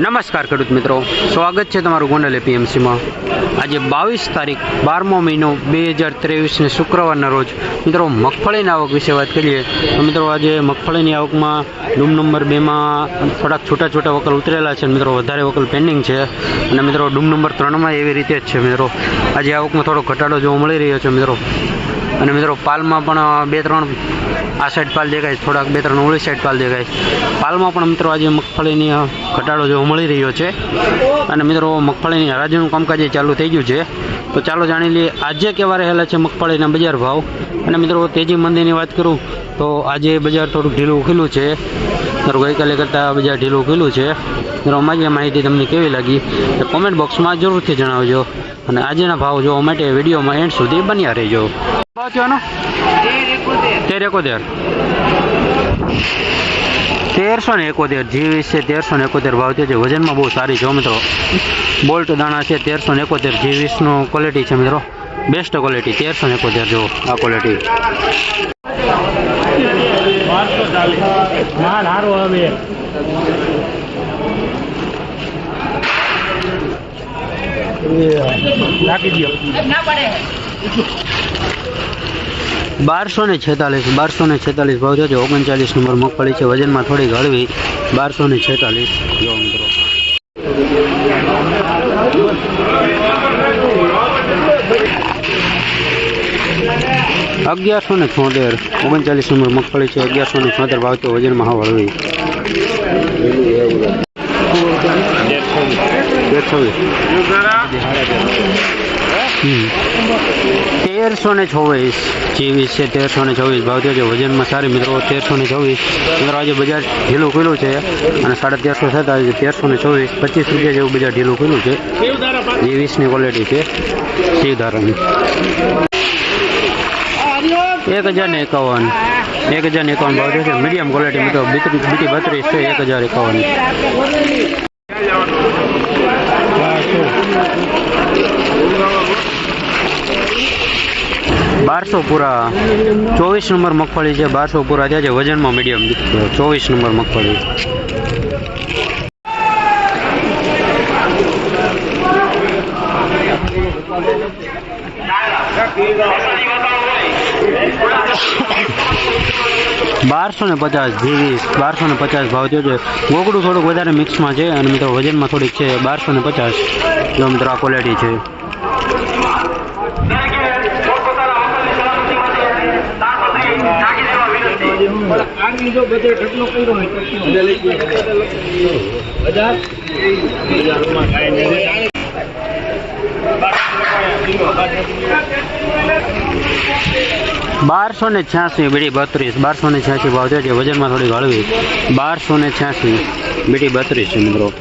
નમસ્કાર ખેડૂત મિત્રો. સ્વાગત છે તમારું ગોંડલ એપીએમસીમાં. આજે બાવીસ તારીખ, બારમો મહિનો, બે હજાર ત્રેવીસને શુક્રવારના રોજ. મિત્રો, મગફળીની આવક વિશે વાત કરીએ, તો મિત્રો, આજે મગફળીની આવકમાં ડૂમ નંબર બેમાં થોડાક છૂટા છૂટા વકલ ઉતરેલા છે મિત્રો, વધારે વકલ પેન્ડિંગ છે. અને મિત્રો, ડૂમ નંબર ત્રણમાં એવી રીતે જ છે, મિત્રો. આજે આવકમાં થોડો ઘટાડો જોવા મળી રહ્યો છે, મિત્રો. અને મિત્રો પાલમાં પણ બે ત્રણ આ સાઈડ પાલ દેખાય છે, થોડાક બે ત્રણ ઓળી સાઈડ પાલ દેખાય છે. પાલમાં પણ મિત્રો આજે મગફળીની ઘટાડો જોવા મળી રહ્યો છે. અને મિત્રો મગફળીની હરાજીનું કામકાજ ચાલુ થઈ ગયું છે. તો ચાલો જાણી લઈએ આજે કેવા રહેલા છે મગફળીના બજાર ભાવ? અને મિત્રો તેજી મંદીની વાત કરું તો આજે બજાર થોડુંક ઢીલું ખીલું છે. ગઈકાલે કરતાં બજાર ઢીલું ખીલું છે. મિત્રો અમારી માહિતી તમને કેવી લાગી? એ કોમેન્ટ બોક્સમાં જરૂરથી જણાવજો. અને આજના ભાવ જોવા માટે વિડીયોમાં એન્ડ સુધી બન્યા રહેજો. થયો તેર એકોતેર. તેરસો ને એકોતેર જીવીસ છે તેરસો ને એકોતેર ભાવ થયો છે વજનમાં બહુ સારી છે મિત્રો. બોલ્ટ દાણા છે તેરસો ને એકોતેર જીવીસનું ક્વોલિટી છે મિત્રો. બેસ્ટ ક્વોલિટી તેરસો ને એકોતેર જો આ ક્વોલિટી નાખી દો ના દો બારસો ને છેતાલીસ બારસો ને છેતાલીસ ભાવ છે. ઓગણચાલીસ નંબર મગફળી છે. વજનમાં થોડી હળવી. બારસો ને છેતાલીસ. જો મિત્રો. અગિયારસો ને છોતેર. ઓગણચાલીસ નંબર મગફળી છે. અગિયારસો ને છોતેર ભાવ તો વજનમાં હાવ હળવી. છવ્વીસ. તેરસો ને ચોવીસ ચોવીસ છે, તેરસો ને ચોવીસ. ભાવ થયો છે વજનમાં સારી મિત્રો, તેરસો ને ચોવીસ. મિત્રો આજે બજાર ઢીલું ખુલ્લું છે અને સાડા તેરસો થતા છે, તેરસો ને ચોવીસ. પચીસ રૂપિયા જેવું બજાર ઢીલું ખુલ્લું છે. ચોવીસની ક્વોલિટી છે. શિવધારાની એક હજાર ને એકાવન. એક હજાર ને એકાવન ભાવ થયો છે. મીડિયમ ક્વોલિટી મિત્રો બીટી બત્રીસ છે, એક હજાર એકાવન. બારસો પૂરા ચોવીસ નંબર મગફળી છે બારસો પૂરા છે, જે વજનમાં મીડિયમ ચોવીસ નંબર મગફળી. બારસો ને પચાસ જીવીસ બારસો ને પચાસ ભાવ થયો છે. ગોગડું થોડુંક વધારે મિક્સમાં છે અને મિત્રો વજનમાં થોડીક છે, બારસો ને પચાસ જો મિત્રો આ ક્વોલિટી છે. આની જો બધે ઢગલો કર્યો હોય હજાર હજારમાં કાંઈ નહીં બારસો ને છ્યાસી બીડી બત્રીસ બારસો ને છ્યાસી ભાવ થયો છે વજનમાં થોડી હળવી. બારસો ને છ્યાસી બીડી બત્રીસ મિત્રો.